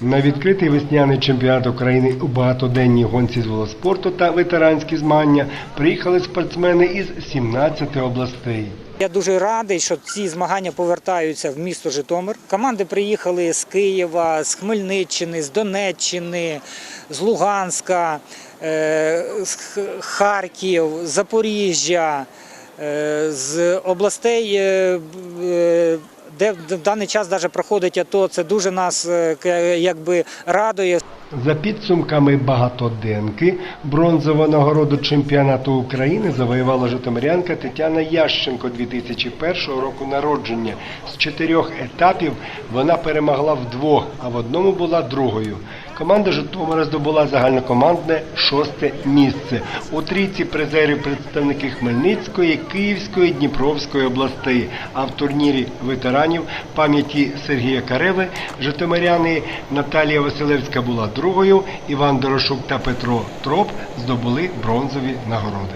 На відкритий весняний чемпіонат України у багатоденній гонці з велоспорту та ветеранські змагання приїхали спортсмени із 17 областей. Я дуже радий, що ці змагання повертаються в місто Житомир. Команди приїхали з Києва, з Хмельниччини, з Донеччини, з Луганська, е, з Харків, Запоріжжя, е, з областей, е, де в даний час даже проходить АТО. Це дуже нас е, якби радує. За підсумками багатоденки бронзову нагороду чемпіонату України завоювала житомирянка Тетяна Ященко 2001 року народження. З чотирьох етапів вона перемогла в двох, а в одному була другою. Команда Житомира здобула загальнокомандне шосте місце. У трійці призерів представники Хмельницької, Київської, Дніпровської областей. А в турнірі ветеранів пам'яті Сергія Кареви житомиряни Наталія Василевська була другою, Іван Дорошук та Петро Троп здобули бронзові нагороди.